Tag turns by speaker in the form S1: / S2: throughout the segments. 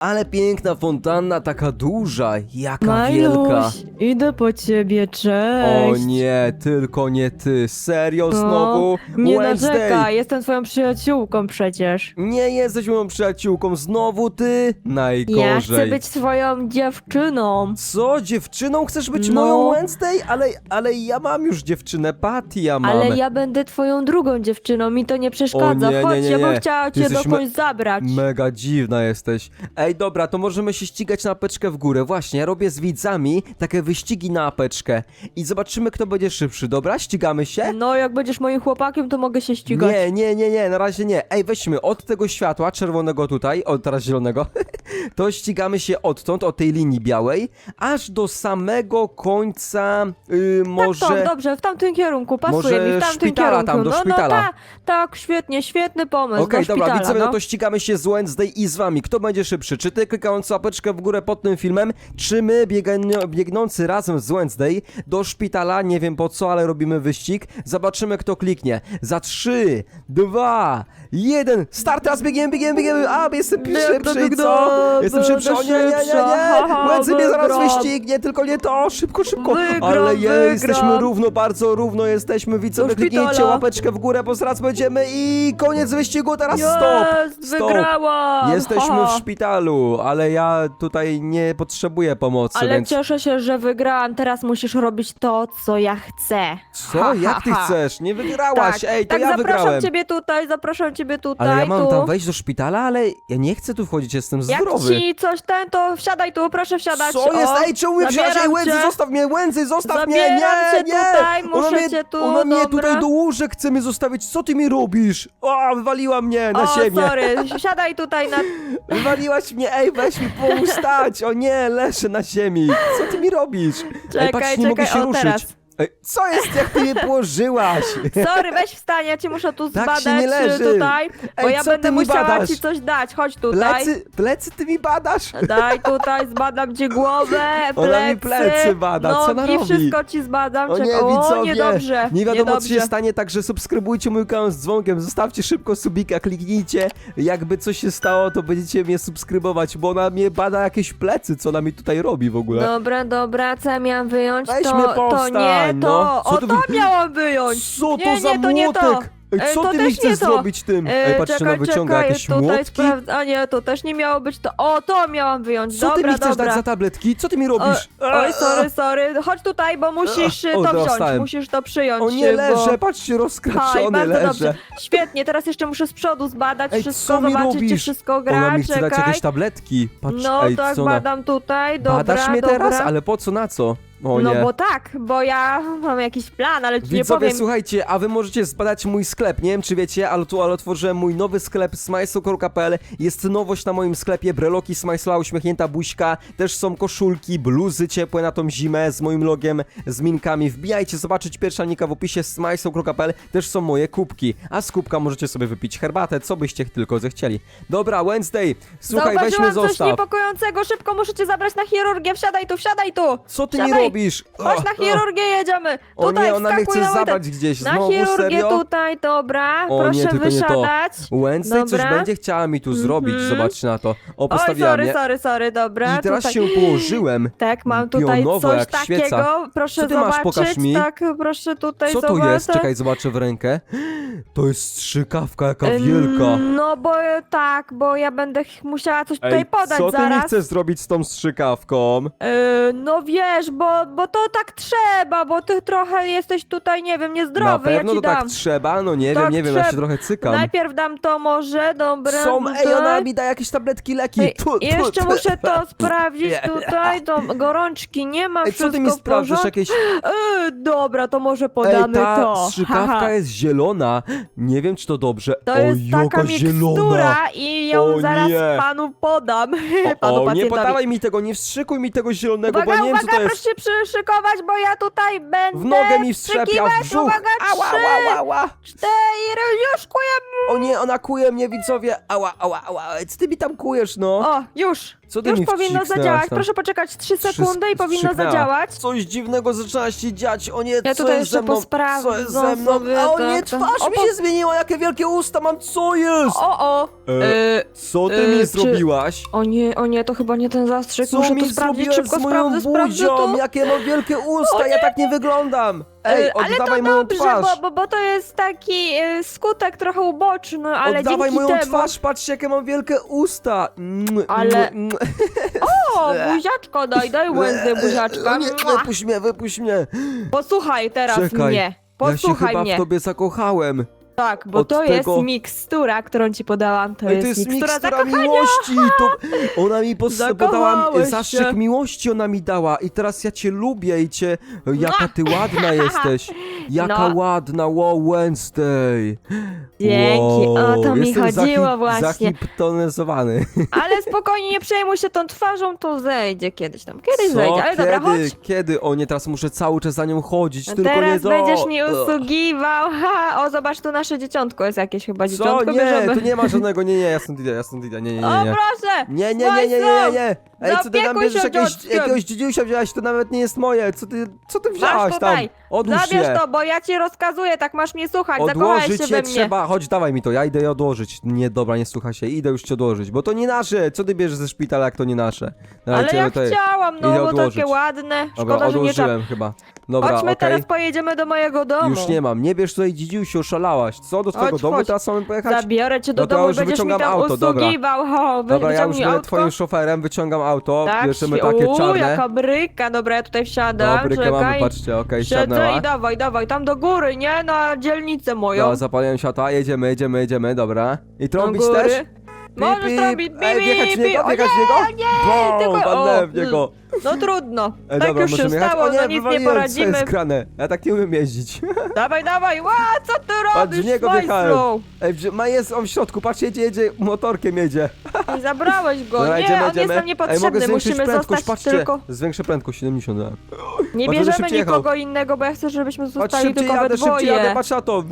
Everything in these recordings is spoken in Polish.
S1: Ale piękna fontanna, taka duża, jaka wielka.
S2: Idę po ciebie,
S1: O
S2: cześć.
S1: nie, tylko nie ty. Serio
S2: No,
S1: znowu?
S2: Nie
S1: Wednesday.
S2: narzekaj, jestem twoją przyjaciółką przecież.
S1: Nie jesteś moją przyjaciółką, znowu ty? Najgorzej.
S2: Ja chcę być twoją dziewczyną.
S1: Co, dziewczyną chcesz być
S2: No.
S1: moją Wednesday? Ale, ale ja mam już dziewczynę, Patty ja mam.
S2: Ale ja będę twoją drugą dziewczyną, mi to nie przeszkadza.
S1: O nie, nie,
S2: Chodź,
S1: nie,
S2: ja bym
S1: nie.
S2: chciała cię
S1: jesteś me-
S2: dokądś zabrać.
S1: Mega dziwna jesteś. Ej, dobra, to możemy się ścigać na apeczkę w górę. Właśnie, ja robię z widzami takie wyścigi na apeczkę. I zobaczymy, kto będzie szybszy, dobra? Ścigamy się?
S2: No, jak będziesz moim chłopakiem, to mogę się ścigać.
S1: Nie, nie, nie, nie, na razie nie. Ej, weźmy od tego światła czerwonego tutaj, od teraz zielonego, to ścigamy się odtąd, od tej linii białej, aż do samego końca, yy, może...
S2: Tak, to, dobrze, w tamtym kierunku, pasuje
S1: może
S2: mi w tamtym
S1: szpitala
S2: kierunku.
S1: tam, do
S2: no,
S1: szpitala.
S2: No, ta, tak, świetnie, świetny pomysł,
S1: Okej,
S2: do
S1: dobra,
S2: szpitala,
S1: widzowie,
S2: no.
S1: no to ścigamy się z Wednesday i z wami. Kto będzie szybszy? Czy ty klikając łapeczkę w górę pod tym filmem, czy my biegnący razem z Wednesday do szpitala? Nie wiem po co, ale robimy wyścig. Zobaczymy, kto kliknie. Za 3, 2, 1, start, teraz biegniemy, biegniemy, biegniemy. A, jestem szybszy, co? Jestem szybszy, o nie, nie, nie, nie. Wednesday mnie zaraz wyścignie, tylko nie to, szybko, szybko. Ale je, jesteśmy równo, bardzo równo jesteśmy. Widzowie, kliknijcie łapeczkę w górę, bo zaraz będziemy i koniec wyścigu, teraz stop. Stop. Jesteśmy w szpitalu, ale ja tutaj nie potrzebuję pomocy,
S2: Ale
S1: więc...
S2: cieszę się, że wygrałam. Teraz musisz robić to, co ja chcę.
S1: Co? Jak ty chcesz? Nie wygrałaś,
S2: tak,
S1: ej, to
S2: tak,
S1: ja
S2: zapraszam
S1: wygrałem.
S2: ciebie tutaj, zapraszam ciebie tutaj,
S1: Ale ja mam
S2: tu.
S1: tam wejść do szpitala, ale ja nie chcę tu wchodzić, jestem
S2: Jak
S1: zdrowy.
S2: ci coś ten, to wsiadaj tu, proszę wsiadać.
S1: Co jest?
S2: O,
S1: Ej, czemu mnie wziąłeś? Ej,
S2: zabieram
S1: Łędzy,
S2: cię.
S1: zostaw mnie, Łędzy, zostaw mnie,
S2: Zabieram
S1: nie,
S2: cię
S1: nie!
S2: tutaj, muszę
S1: ona mnie,
S2: cię tu,
S1: ona mnie
S2: dobra.
S1: tutaj do łóżek chce mnie zostawić, co ty mi robisz? O, wywaliła mnie na
S2: o,
S1: ziemię.
S2: sorry, siadaj tutaj na...
S1: Wywaliłaś mnie, ej, weź mi pomóż stać. O nie, leżę na ziemi. Co ty mi robisz? ej,
S2: Czekaj,
S1: patrz, nie mogę się
S2: o,
S1: ruszyć.
S2: teraz.
S1: Ej, co jest, jak ty mnie położyłaś?
S2: Sorry, weź wstań, ja cię muszę tu
S1: Tak
S2: zbadać
S1: nie leży.
S2: tutaj, bo
S1: Ej,
S2: ja
S1: co
S2: będę
S1: ty mi
S2: musiała
S1: badasz?
S2: ci coś dać, chodź tutaj.
S1: Plecy, plecy ty mi badasz?
S2: Daj tutaj, zbadam ci głowę, plecy.
S1: Ona mi plecy bada, co ona
S2: nogi,
S1: robi?
S2: wszystko ci zbadam.
S1: O nie,
S2: czekaj. o,
S1: widzowie,
S2: niedobrze,
S1: nie wiadomo co
S2: niedobrze.
S1: się stanie, także subskrybujcie mój kanał z dzwonkiem, zostawcie szybko subika, kliknijcie, jakby coś się stało, to będziecie mnie subskrybować, bo ona mnie bada jakieś plecy, co ona mi tutaj robi w ogóle.
S2: Dobra, dobra, co ja miałam wyjąć?
S1: Weź
S2: to,
S1: mnie
S2: to
S1: powstań,
S2: nie,
S1: no.
S2: to,
S1: Co
S2: o
S1: to
S2: to
S1: wy-
S2: miałam wyjąć.
S1: Co to
S2: nie,
S1: za
S2: nie, to nie to.
S1: młotek? Ej,
S2: E,
S1: co
S2: to
S1: ty mi
S2: też
S1: chcesz
S2: nie to.
S1: zrobić tym?
S2: E,
S1: Ej, patrzcie, ona
S2: czekaj,
S1: wyciąga jakieś
S2: tutaj
S1: młotki.
S2: sprawdz... A nie, to też nie miało być to. O, to miałam wyjąć.
S1: Co ty
S2: dobra,
S1: mi chcesz
S2: dobra.
S1: dać za tabletki? Co ty mi
S2: O,
S1: robisz?
S2: oj, sorry, sorry. Chodź tutaj, bo musisz e,
S1: O,
S2: to wziąć.
S1: dostałem.
S2: Musisz to przyjąć.
S1: O nie,
S2: bo...
S1: leżę, patrzcie,
S2: Aj,
S1: rozkraczony
S2: bardzo
S1: leżę.
S2: dobrze. Świetnie, teraz jeszcze muszę z przodu zbadać
S1: Ej,
S2: wszystko,
S1: co mi
S2: zobaczyć, czy
S1: robisz?
S2: wszystko gra.
S1: Ona mi chce dać
S2: Czekaj.
S1: jakieś tabletki. Patrz,
S2: No
S1: ej,
S2: tak,
S1: co ona...
S2: badam tutaj, dobra,
S1: Badasz mnie
S2: dobra.
S1: teraz? Ale po co, na co? O
S2: no
S1: nie.
S2: bo tak, bo ja mam jakiś plan, ale ci nie
S1: Widzowie,
S2: powiem.
S1: słuchajcie, a wy możecie zbadać mój sklep. Nie wiem, czy wiecie, ale tu ale otworzyłem mój nowy sklep smajso.pl. Jest nowość na moim sklepie, breloki smajsla, uśmiechnięta buźka. Też są koszulki, bluzy ciepłe na tą zimę z moim logiem, z minkami. Wbijajcie, zobaczyć pierwsza linka w opisie smajso.pl. Też są moje kubki. A z kubka możecie sobie wypić herbatę, co byście tylko zechcieli. Dobra, Wednesday, słuchaj,
S2: Zauważyłam coś
S1: zostaw.
S2: niepokojącego, szybko muszę cię zabrać na chirurgię, wsiadaj tu, wsiadaj tu!
S1: Co ty mi. Robisz?
S2: Chodź na chirurgię, jedziemy!
S1: O
S2: Tutaj
S1: nie, ona mnie
S2: wskakuj
S1: chce
S2: na
S1: zabrać gdzieś.
S2: Na
S1: Znowu,
S2: chirurgię
S1: serio?
S2: tutaj, dobra,
S1: O
S2: proszę
S1: nie, tylko nie to.
S2: wysiadać.
S1: Wednesday coś
S2: Dobra.
S1: będzie chciała mi tu zrobić,
S2: Mhm.
S1: zobacz na to. O,
S2: Oj,
S1: postawiła
S2: sorry,
S1: mnie.
S2: sorry, sorry, dobra.
S1: I teraz
S2: tutaj...
S1: się położyłem.
S2: Tak, mam tutaj
S1: Pionowo,
S2: coś
S1: jak
S2: takiego,
S1: świeca.
S2: proszę
S1: Co ty masz?
S2: zobaczyć.
S1: Pokaż mi.
S2: Tak, proszę tutaj
S1: Co to
S2: zobaczyć.
S1: jest? Czekaj, zobaczę w rękę. To jest strzykawka jaka
S2: Ym,
S1: wielka.
S2: No bo tak, bo ja będę ch- musiała coś tutaj
S1: Ej,
S2: podać
S1: co ty
S2: zaraz.
S1: mi chcesz zrobić z tą strzykawką?
S2: Yy, no wiesz, bo, bo to tak trzeba, bo ty trochę jesteś tutaj, nie wiem,
S1: Na
S2: niezdrowy,
S1: pewno
S2: ja ci
S1: to
S2: dam.
S1: tak trzeba, no nie
S2: Tak
S1: wiem, nie wiem, ja się trochę cykam.
S2: Najpierw dam to może, dobra.
S1: Są, ej, ona mi da jakieś tabletki, leki.
S2: Ej,
S1: Tu, tu,
S2: Jeszcze
S1: tu.
S2: muszę to sprawdzić
S1: Nie.
S2: tutaj, to gorączki nie ma,
S1: Ej, co ty
S2: wszystko
S1: mi
S2: w
S1: sprawdzasz?
S2: porządku.
S1: Jakieś...
S2: Yy, dobra, to może
S1: Ej,
S2: podamy
S1: ta
S2: to.
S1: strzykawka
S2: Haha.
S1: jest zielona. Nie wiem, czy to dobrze.
S2: To
S1: o,
S2: jest
S1: jaka
S2: taka
S1: zielona.
S2: mikstura i ją
S1: O
S2: zaraz
S1: nie.
S2: panu podam. panu
S1: O, nie
S2: pacjentowi.
S1: podawaj mi tego, nie wstrzykuj mi tego zielonego,
S2: Uwaga,
S1: bo nie wiem, co
S2: uwaga,
S1: to jest.
S2: się przyszykować, bo ja tutaj będę
S1: W nogę mi wstrzepia, w brzuch.
S2: Uwaga,
S1: Ała,
S2: trzy,
S1: ała, ała.
S2: cztery, już kuję.
S1: O nie, ona kuje mnie, widzowie. Ała, ała, ała. Co ty mi tam kujesz, no?
S2: O, już.
S1: Co ty
S2: Już
S1: mi
S2: powinno zadziałać.
S1: tam?
S2: Proszę poczekać 3
S1: Wszy-
S2: sekundy i powinno
S1: wstrzyknęła.
S2: zadziałać.
S1: Coś dziwnego zaczyna się dziać, o nie,
S2: Ja
S1: co
S2: tutaj
S1: jest
S2: jeszcze
S1: ze mną?
S2: posprawdzam
S1: Co jest ze mną?
S2: sobie,
S1: A o nie,
S2: tak, tak.
S1: twarz
S2: O,
S1: mi
S2: po-
S1: się zmieniła, jakie wielkie usta mam, co jest?
S2: O, o!
S1: E,
S2: E,
S1: Co ty
S2: e,
S1: mi
S2: czy-
S1: zrobiłaś?
S2: o nie, o nie, to chyba nie ten zastrzyk.
S1: Co
S2: Muszę
S1: mi
S2: to sprawdzić,
S1: zrobiłaś
S2: szybko
S1: z moją
S2: sprawdzę, sprawdzę
S1: buzią?
S2: to.
S1: Jakie mam wielkie usta, ja tak nie wyglądam. Ej,
S2: E, ale
S1: oddawaj
S2: to
S1: moją
S2: dobrze,
S1: twarz.
S2: bo, bo, bo to jest taki e, skutek trochę uboczny, ale
S1: Oddawaj
S2: dzięki
S1: moją
S2: temu...
S1: twarz, patrzcie jakie mam wielkie usta. Mm,
S2: Ale-
S1: mm,
S2: O, buziaczko, daj, daj Wednesday buziaczka.
S1: Nie,
S2: Mua.
S1: wypuść mnie, wypuść mnie.
S2: Posłuchaj teraz
S1: Czekaj,
S2: mnie.
S1: Ja się
S2: Posłuchaj
S1: chyba
S2: mnie.
S1: w tobie zakochałem.
S2: Tak, bo
S1: od
S2: to
S1: tego-
S2: jest mikstura, którą ci podałam. To,
S1: Ej, to jest
S2: mikstura,
S1: mikstura miłości. To ona mi pos- podała
S2: Zakochałeś
S1: zastrzyk miłości, ona mi dała. I teraz ja cię lubię i cię. Jaka ty ładna jesteś. Jaka
S2: No.
S1: ładna, wow, Wednesday.
S2: Dzięki,
S1: wow,
S2: o to mi
S1: jestem
S2: chodziło
S1: zahi-
S2: właśnie.
S1: Zahipnotyzowany.
S2: Ale spokojnie, nie przejmuj się tą twarzą, to zejdzie kiedyś tam. Kiedyś zejdzie, ale
S1: Kiedy?
S2: dobra, chodź.
S1: Kiedy? O nie, teraz muszę cały czas za nią chodzić, tylko nie
S2: Teraz
S1: do...
S2: będziesz mi usługiwał. Ha, o, zobacz, tu nasze dzieciątko jest jakieś chyba.
S1: Co?
S2: Dzieciątko
S1: Nie,
S2: bierzemy.
S1: tu nie ma żadnego, nie, nie, ja stąd idę, ja stąd idę, nie, nie, nie,
S2: O,
S1: nie.
S2: proszę!
S1: Nie, nie, nie, nie, nie, nie, nie. Ej, co ty tam
S2: Zaopiekuj
S1: bierzesz
S2: się
S1: jakiegoś,
S2: dzieckiem.
S1: jakiegoś dziedziusia wziąłeś, to nawet nie jest moje. Co ty, co ty wziąłaś tam?
S2: tutaj.
S1: Odłóż
S2: Zabierz
S1: je.
S2: to, bo ja ci rozkazuję, tak masz mnie słuchać. Zakochałeś
S1: Odłożyć
S2: się
S1: je
S2: we mnie.
S1: trzeba, chodź dawaj mi to, ja idę je odłożyć. Nie, dobra, nie słucha się, idę już ci odłożyć, bo to nie nasze. Co ty bierzesz ze szpitala, jak to nie nasze? Dobra,
S2: Ale ja
S1: tutaj.
S2: chciałam, no
S1: Idę
S2: bo
S1: odłożyć.
S2: takie ładne.
S1: Dobra,
S2: Szkoda, że nie
S1: odłożyłem chyba. Dobra,
S2: Chodźmy
S1: okej.
S2: teraz pojedziemy do mojego domu.
S1: Już nie mam, nie bierz tutaj dziedziusi, oszalałaś. Co, do twojego
S2: Chodź,
S1: domu
S2: chodź.
S1: teraz mamy pojechać?
S2: Zabiorę cię do
S1: No to ja
S2: domu i
S1: już
S2: będziesz mi
S1: wyciągam
S2: tam
S1: auto, dobra.
S2: usługiwał. Ho, wy,
S1: Dobra, ja już
S2: wyciągnij
S1: będę
S2: autko.
S1: twoim szoferem, wyciągam auto,
S2: Tak,
S1: bierzemy
S2: świe-
S1: takie
S2: Uuu,
S1: czarne.
S2: jaka bryka, dobra, ja tutaj wsiadam,
S1: Dobry, mamy,
S2: czekaj.
S1: patrzcie, okej,
S2: Siedzę
S1: siadnęła.
S2: i dawaj, dawaj, tam do góry, nie? Na dzielnicę moją.
S1: Dobra, zapaliłem światła, jedziemy, jedziemy, jedziemy, dobra. I
S2: do
S1: trąbić
S2: góry.
S1: też?
S2: Możesz
S1: pip.
S2: bi,
S1: Ej,
S2: bi,
S1: wjechać w
S2: bi.
S1: niego,
S2: O
S1: wjechać w
S2: nie,
S1: niego?
S2: nie,
S1: Bum,
S2: tylko- o,
S1: w niego.
S2: No trudno,
S1: Ej,
S2: tak
S1: dobra,
S2: już się
S1: możemy jechać?
S2: stało,
S1: O nie,
S2: no nic nie
S1: wywaliłem, co
S2: poradzimy.
S1: jest grane? Ja tak nie umiem jeździć.
S2: Dawaj, dawaj, ła, co ty robisz,
S1: niego wjechałem.
S2: Majslu?
S1: Ej, wzi- ma jest on w środku, patrz, jedzie, jedzie, motorkiem jedzie.
S2: I zabrałeś go,
S1: Dobra,
S2: nie,
S1: jedziemy,
S2: on
S1: jedziemy.
S2: jest nam
S1: Ej, mogę
S2: niepotrzebny,
S1: zwiększyć
S2: musimy
S1: prędkość,
S2: zostać
S1: patrzcie.
S2: tylko...
S1: Zwiększę prędkość, 70, tak.
S2: Nie
S1: Patrz,
S2: bierzemy
S1: szybciej jechał.
S2: nikogo innego, bo ja chcę, żebyśmy
S1: Patrz,
S2: zostali
S1: szybciej
S2: tylko we
S1: jadę, szybciej jadę,
S2: dwoje.
S1: patrz na to.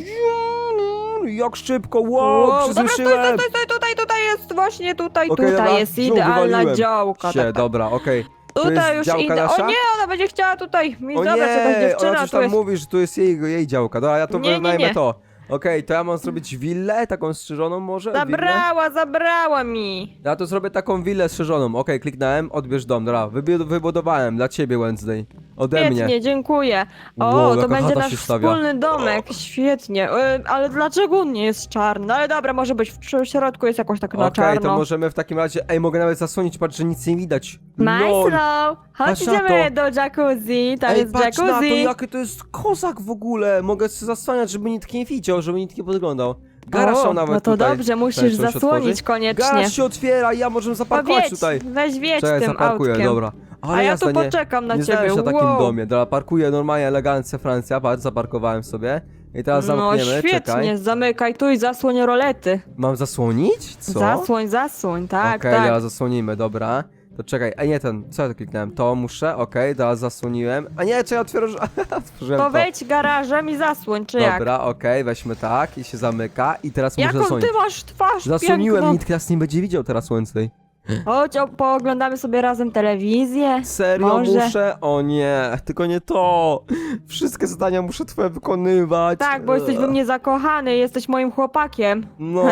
S1: Jak szybko, wow,
S2: Wow, dobra, stój, stój, stój, tutaj, tutaj jest, właśnie tutaj,
S1: Okej,
S2: tutaj
S1: dobra,
S2: jest
S1: żół,
S2: idealna
S1: wywaliłem
S2: działka.
S1: Się,
S2: Tak, tak.
S1: dobra, okej.
S2: Tutaj już
S1: działka
S2: idę.
S1: nasza?
S2: O nie, ona będzie chciała tutaj mi
S1: O
S2: zabrać jakaś
S1: nie,
S2: dziewczyna,
S1: ona coś
S2: tu
S1: tam
S2: jest.
S1: mówi, że to jest jej, jej działka. Dobra, ja to
S2: Nie, nie,
S1: wynajmę
S2: nie.
S1: to. Okej, to ja mam zrobić willę, taką strzyżoną może? Willę?
S2: Zabrała, zabrała mi.
S1: Ja to zrobię taką willę strzyżoną. Okej, kliknąłem, odbierz dom, dobra. Wybu- wybudowałem dla ciebie Wednesday. Ode mnie.
S2: Świetnie, dziękuję. O,
S1: Wow,
S2: to
S1: jaka
S2: będzie
S1: chata
S2: nasz
S1: się stawia.
S2: wspólny domek, świetnie. E, Ale dlaczego on nie jest czarny? Ale dobra, może być w środku jest jakoś tak na
S1: Okej,
S2: czarno.
S1: to możemy w takim razie. Ej, mogę nawet zasłonić, patrz, że nic nie widać.
S2: Majslo, chodź
S1: Patrz na
S2: idziemy
S1: to.
S2: do jacuzzi, tam
S1: Ej,
S2: jest
S1: patrz na to,
S2: jacuzzi.
S1: jaki to jest kozak w ogóle. Mogę się zasłaniać, żeby nikt nie widział, żeby nikt nie podglądał. Garaż
S2: o,
S1: są nawet
S2: no to
S1: tutaj.
S2: dobrze, musisz
S1: Czekaj, trzeba się
S2: zasłonić
S1: otworzyć.
S2: koniecznie.
S1: Garaż się otwiera i ja możemy zaparkować
S2: Powiedz,
S1: tutaj.
S2: weź wiedź
S1: Czekaj,
S2: tym
S1: zaparkuję,
S2: autkiem.
S1: dobra. Ale
S2: A ja
S1: jazda,
S2: tu
S1: nie,
S2: poczekam na
S1: nie
S2: ciebie.
S1: znałem się na takim
S2: wow.
S1: domie. Dobra, parkuję normalnie, elegancko Francja, patrz, zaparkowałem sobie. I teraz
S2: No
S1: zamkniemy,
S2: świetnie,
S1: czekaj.
S2: zamykaj tu i zasłoń rolety.
S1: Mam zasłonić? Co?
S2: Zasłoń, zasłoń, tak,
S1: Okej,
S2: tak.
S1: teraz zasłonimy, dobra. To czekaj, a nie ten, co ja tu kliknąłem? To muszę, okej, teraz zasłoniłem. A nie, czy ja otwieram, otworzyłem
S2: To
S1: to.
S2: wejdź garażem i zasłoń, czy jak?
S1: Dobra, okej, weźmy tak i się zamyka i teraz muszę
S2: Jaką
S1: zasłonić.
S2: ty masz twarz
S1: Zasłoniłem,
S2: piękną.
S1: nikt nas nie będzie widział teraz Wednesday.
S2: Chodź, o, pooglądamy sobie razem telewizję.
S1: Serio
S2: Może.
S1: muszę? O nie, tylko nie to. Wszystkie zadania muszę twoje wykonywać.
S2: Tak, bo jesteś we mnie zakochany, jesteś moim chłopakiem.
S1: No,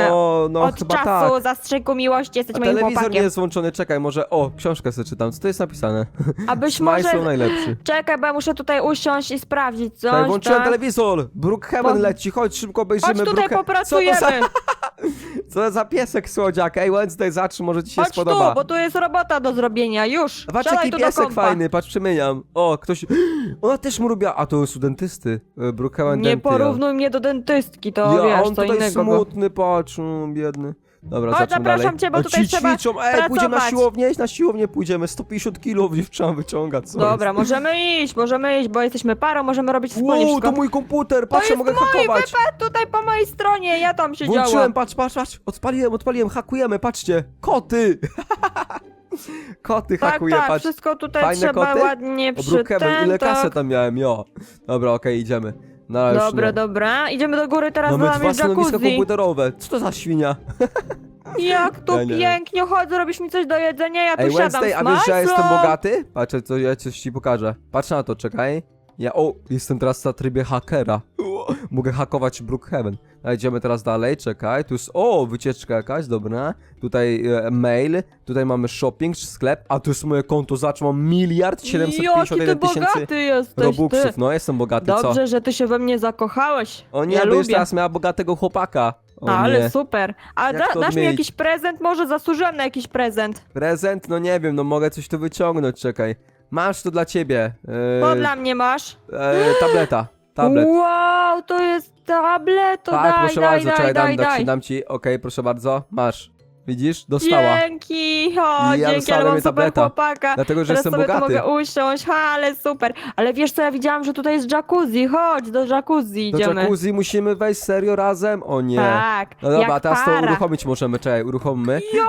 S1: no
S2: Od
S1: chyba
S2: czasu
S1: tak.
S2: zastrzyku miłości jesteś
S1: A
S2: moim
S1: telewizor nie
S2: chłopakiem.
S1: jest włączony, czekaj, może, o, książkę sobie czytam, co to jest napisane?
S2: Abyś
S1: Smile
S2: może...
S1: są najlepszy.
S2: Czekaj, bo ja muszę tutaj usiąść i sprawdzić coś,
S1: Czekaj, włączyłem
S2: tak?
S1: telewizor, Brookhaven
S2: Po-
S1: leci, chodź szybko obejrzymy
S2: Chodź tutaj popracujemy.
S1: Co to za, co za piesek słodziak? Ej, Wednesday, zacz, może ci się
S2: Chodź
S1: spodoba.
S2: tu, bo tu jest robota do zrobienia, już.
S1: Patrz jaki
S2: tu do
S1: piesek
S2: kompa.
S1: fajny, patrz przemieniam. O, ktoś... Ona też mu robiła... A to jest u dentysty. e, Brookhaven
S2: Nie porównuj mnie do dentystki, to
S1: ja,
S2: wiesz,
S1: on
S2: co
S1: tutaj
S2: innego. Go.
S1: smutny, patrz, mm, biedny. Dobra,
S2: Chodź, zapraszam
S1: dalej.
S2: cię, bo tutaj
S1: ci
S2: trzeba
S1: ćwiczą. Ej, pójdziemy na
S2: pracować.
S1: siłownię, na siłownię pójdziemy. 150 kilo trzeba wyciągać, co
S2: Dobra, możemy iść, możemy iść, bo jesteśmy parą, możemy robić
S1: jest?
S2: wspólnie
S1: Wow,
S2: wszystko.
S1: to mój komputer, patrz,
S2: jest
S1: mogę
S2: mój,
S1: hakować.
S2: Wypad tutaj po mojej stronie, ja tam siedziałam.
S1: Włączyłem, patrz, patrz, patrz. Odpaliłem, odpaliłem, hakujemy, patrzcie. Koty! Koty
S2: Tak,
S1: hakuję,
S2: tak,
S1: patrz.
S2: wszystko tutaj
S1: Fajne
S2: trzeba
S1: koty?
S2: ładnie
S1: O, Brookhaven, ile kasy
S2: przytętać.
S1: tam miałem, jo. Dobra, okej, idziemy. No, już
S2: Dobra,
S1: nie.
S2: dobra, idziemy do góry, teraz
S1: Mamy
S2: mamy
S1: dwa stanowiska
S2: jacuzzi.
S1: komputerowe. Co to za świnia?
S2: Jak
S1: Nie, nie.
S2: pięknie, chodź, zrobisz mi coś do jedzenia, ja tu
S1: Ej,
S2: siadam
S1: Wednesday, a wiesz, że ja jestem bogaty? Patrz, co ja coś ci pokażę. Patrz na to, czekaj. Ja, o, jestem teraz na trybie hakera. Mogę hakować Brookhaven. A idziemy teraz dalej, czekaj. Tu jest, o, wycieczka jakaś, dobra. Tutaj e, mail, tutaj mamy shopping, sklep, a tu jest moje konto, zacz, mam miliard
S2: Jaki
S1: 751
S2: ty
S1: tysięcy
S2: bogaty jesteś, ty.
S1: robuxów. No, jestem bogaty, co?
S2: Dobrze, że ty się we mnie zakochałeś.
S1: O nie,
S2: ja lubię.
S1: teraz miała bogatego chłopaka. O
S2: Ale
S1: nie.
S2: super. A
S1: Jak
S2: da,
S1: to
S2: dasz mi
S1: odmienić?
S2: jakiś prezent? Może zasłużyłem na jakiś prezent.
S1: Prezent? No nie wiem, no mogę coś tu wyciągnąć, czekaj. Masz to dla ciebie. E,
S2: Co dla mnie masz?
S1: e, tableta. Tablet.
S2: Wow, to jest tablet, to
S1: tak,
S2: daj,
S1: proszę
S2: daj,
S1: bardzo,
S2: daj,
S1: czekaj,
S2: daj,
S1: dam, dam,
S2: daj.
S1: ci, dam ci, okej, proszę bardzo, masz. Widzisz? Dostała.
S2: Dzięki, o,
S1: I ja
S2: dzięki,
S1: dostałem
S2: ale mam
S1: jej
S2: super
S1: tableta.
S2: chłopaka.
S1: Dlatego, że
S2: Teraz
S1: jestem
S2: sobie
S1: bogaty.
S2: tu mogę usiąść, ha, ale super. Ale wiesz co, ja widziałam, że tutaj jest jacuzzi, chodź, do jacuzzi
S1: Do
S2: idziemy.
S1: jacuzzi musimy wejść serio razem? O nie.
S2: Tak,
S1: No dobra,
S2: jak
S1: teraz to
S2: para.
S1: uruchomić możemy, czekaj, uruchommy.
S2: Jo,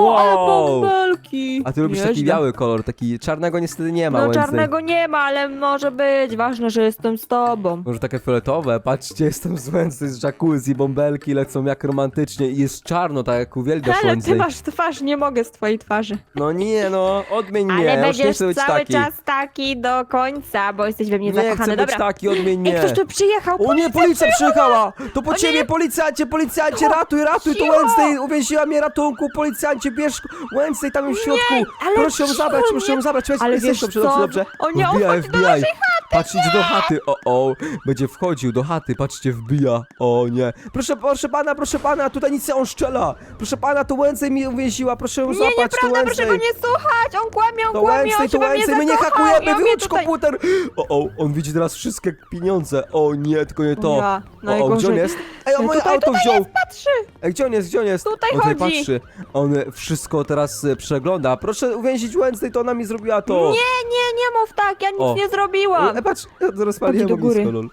S1: Wow.
S2: bąbelki.
S1: A ty lubisz taki
S2: Nieźle.
S1: biały kolor, taki czarnego niestety nie ma,
S2: No
S1: Wednesday.
S2: czarnego nie ma, ale może być. Ważne, że jestem z tobą.
S1: Może takie fioletowe, patrzcie, jestem z Wednesday z jacuzzi, bąbelki lecą jak romantycznie i jest czarno, tak jak uwielbiasz
S2: Ale ty masz twarz, nie mogę z twojej twarzy.
S1: No nie, no, odmień mnie,
S2: Ale
S1: ja już nie
S2: będziesz
S1: chcę być
S2: cały
S1: taki.
S2: czas taki do końca, bo jesteś we mnie
S1: Nie chcę
S2: zakochany.
S1: być
S2: Dobra.
S1: taki, odmień
S2: Ej,
S1: mnie.
S2: ktoś tu przyjechał.
S1: O nie, policja przyjechała! To po
S2: O
S1: ciebie,
S2: nie!
S1: policjancie, policjancie, ratuj, ratuj, to
S2: Cicho!
S1: Wednesday uwięziła mnie ratunku, policjancie, bierz Wednesday tam jest w środku.
S2: ale
S1: proszę ją
S2: cicho,
S1: zabrać, proszę ją
S2: nie.
S1: zabrać, Wednesday,
S2: Ale
S1: jest
S2: wiesz
S1: dobrze,
S2: co?
S1: dobrze, dobrze.
S2: O nie, on
S1: Wbijaj,
S2: chodzi do naszej
S1: Patrz, idź do chaty, o, o, będzie wchodził do chaty, patrzcie, wbija, o nie. Proszę, proszę pana, proszę pana, tutaj nic nie on szczela. Proszę pana, to Wednesday mi uwięziła, proszę ją
S2: Nie,
S1: złapać, to
S2: nieprawda, proszę
S1: Wednesday.
S2: go nie słuchać, on kłamie, on
S1: To
S2: kłamie,
S1: Wednesday,
S2: on
S1: to
S2: się we mnie
S1: Wednesday, my nie
S2: zakochał
S1: hakujemy, wyłącz komputer! O, o, on widzi teraz wszystkie pieniądze, o nie, tylko nie to.
S2: Ja,
S1: O, o, gdzie on jest? Ej, on moje
S2: tutaj,
S1: auto
S2: tutaj
S1: wziął!
S2: jest, patrzy!
S1: Ej, gdzie on jest, gdzie on jest?
S2: Tutaj
S1: on tutaj
S2: chodzi.
S1: patrzy. On e, wszystko teraz e, przegląda. Proszę uwięzić Wednesday, to ona mi zrobiła to.
S2: Nie, nie, nie mów tak, ja nic
S1: O.
S2: nie zrobiłam.
S1: Ej, patrz, ja to rozpaliłem
S2: Chodź do góry.
S1: ognisko, lol.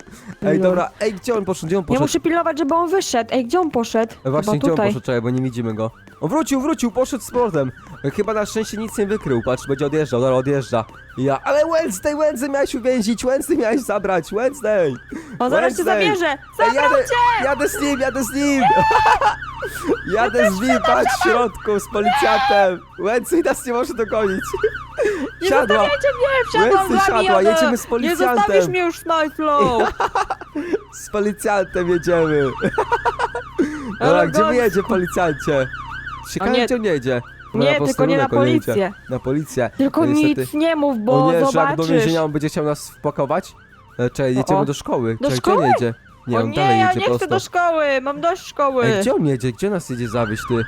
S1: Ej,
S2: Lol.
S1: dobra, ej, gdzie on poszedł, gdzie on
S2: Ja
S1: poszedł?
S2: muszę pilnować, żeby on wyszedł. Ej, gdzie on poszedł?
S1: Ej, właśnie,
S2: Chyba
S1: gdzie on
S2: tutaj.
S1: poszedł, czekaj, bo nie widzimy go. On wrócił, wrócił, poszedł z portem. E, Chyba na szczęście nic nie wykrył, patrz, będzie odjeżdżał, dobra, odjeżdża. Ja, ale Wednesday, Wednesday miałeś uwięzić, Wednesday miałeś zabrać, Wednesday.
S2: On zaraz cię
S1: Wednesday.
S2: zabierze.
S1: Ej,
S2: Zabrał
S1: jadę,
S2: cię!
S1: jadę z nim, jadę z nim! jadę z nim, patrz, w środku, z policjantem! Wednesday nas nie może dogonić!
S2: Nie
S1: Siadła!
S2: zostawiajcie mnie,
S1: Wednesday
S2: z wami,
S1: siadła,
S2: jadę.
S1: jedziemy z
S2: Nie
S1: policjantem.
S2: zostawisz mnie już, Snowflow.
S1: Z policjantem jedziemy! Dobra,
S2: Ale
S1: gdzie
S2: go-
S1: my jedzie, policjancie? Ciekawe,
S2: nie.
S1: gdzie on jedzie?
S2: Nie, tylko nie na
S1: posterunek on jedzie.
S2: policję.
S1: Na policję.
S2: Tylko
S1: No niestety.
S2: nic nie mów, bo
S1: O nie, że jak do
S2: zobaczysz.
S1: więzienia on będzie chciał nas wpakować? E, Czekaj, jedziemy
S2: O,
S1: do szkoły.
S2: Do
S1: Czekaj, gdzie on
S2: szkoły?
S1: jedzie? Nie,
S2: o
S1: on
S2: nie,
S1: dalej
S2: ja
S1: jedzie
S2: nie
S1: prosto.
S2: chcę do szkoły, mam dość szkoły.
S1: Ej, gdzie on jedzie? Gdzie nas jedzie zawieźć, ty?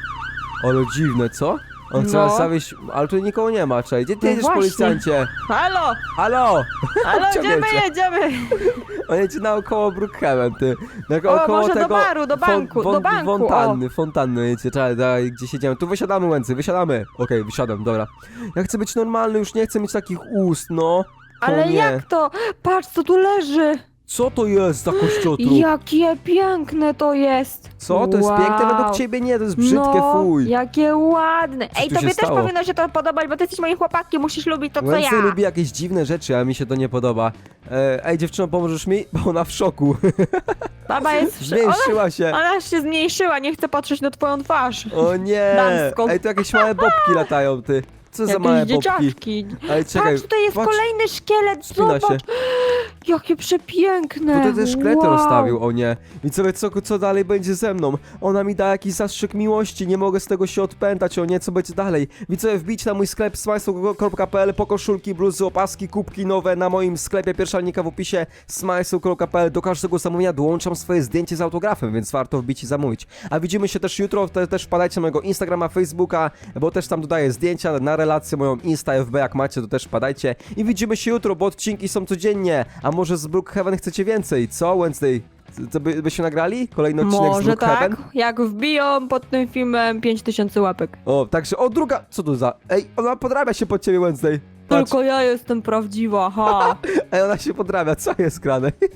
S1: Ale dziwne, co? On chce
S2: No.
S1: nas zawieźć, ale tu nikogo nie ma, czekaj. Gdzie ty
S2: No
S1: jedziesz,
S2: właśnie.
S1: policjancie?
S2: Halo,
S1: Halo!
S2: halo,
S1: Gdzie
S2: my
S1: jedzie?
S2: jedziemy?
S1: On jedzie naokoło Brookhaven, ty. Na,
S2: O,
S1: około
S2: może do
S1: tego
S2: baru, do banku, do banku.
S1: Fontanny, fontanny jedzie, czekaj, daj, gdzie siedziemy. Tu wysiadamy, Łęcy, wysiadamy. Okej, wysiadam, dobra. Ja chcę być normalny, już nie chcę mieć takich ust, no.
S2: Ale
S1: nie.
S2: jak to? Patrz, co tu leży.
S1: Co to jest za kościotrup?
S2: Jakie piękne to jest.
S1: Co? To jest
S2: wow.
S1: piękne według ciebie? Nie, to jest brzydkie,
S2: no,
S1: fuj.
S2: jakie ładne. Ej,
S1: tu się
S2: tobie też
S1: stało?
S2: powinno się to podobać, bo ty jesteś moim chłopakiem, musisz lubić to, co
S1: Wednesday
S2: ja.
S1: lubi jakieś dziwne rzeczy, a mi się to nie podoba. E, ej, dziewczyno, pomożesz mi? Bo ona w szoku.
S2: Baba jest... w-
S1: Zmniejszyła się.
S2: ona się zmniejszyła, nie chcę patrzeć na twoją twarz.
S1: O nie!
S2: Damską.
S1: Ej, tu jakieś małe bobki latają, ty. Co za małe
S2: Jakieś
S1: bobki?
S2: dzieciaczki.
S1: Ej, czekaj.
S2: Patrz, tutaj jest
S1: patrz,
S2: kolejny szkielet,
S1: Spina się.
S2: Jakie przepiękne.
S1: Tutaj też szklety
S2: wow.
S1: rozstawił, o nie. I co, co, co dalej będzie ze mną? Ona mi da jakiś zastrzyk miłości, nie mogę z tego się odpętać, o nie, co będzie dalej? Widzowie, wbić na mój sklep smajslow.pl po koszulki, bluzy, opaski, kubki nowe na moim sklepie, pierwsza linka w opisie smajslow.pl. Do każdego zamówienia dołączam swoje zdjęcie z autografem, więc warto wbić i zamówić. A widzimy się też jutro, te, też wpadajcie na mojego Instagrama, Facebooka, bo też tam dodaję zdjęcia na relację moją Insta FB, jak macie, to też wpadajcie. I widzimy się jutro, bo odcinki są codziennie. A może z Brookhaven chcecie więcej, co Wednesday? Co by, byśmy nagrali? Kolejny odcinek z
S2: Może
S1: Brookhaven?
S2: tak, jak wbiją pod tym filmem 5000 łapek.
S1: O, także, o druga, co to za? Ej, ona podrabia się pod ciebie Wednesday. Patrz,
S2: Tylko ja jestem prawdziwa, ha.
S1: ej, ona się podrabia, co jest grane?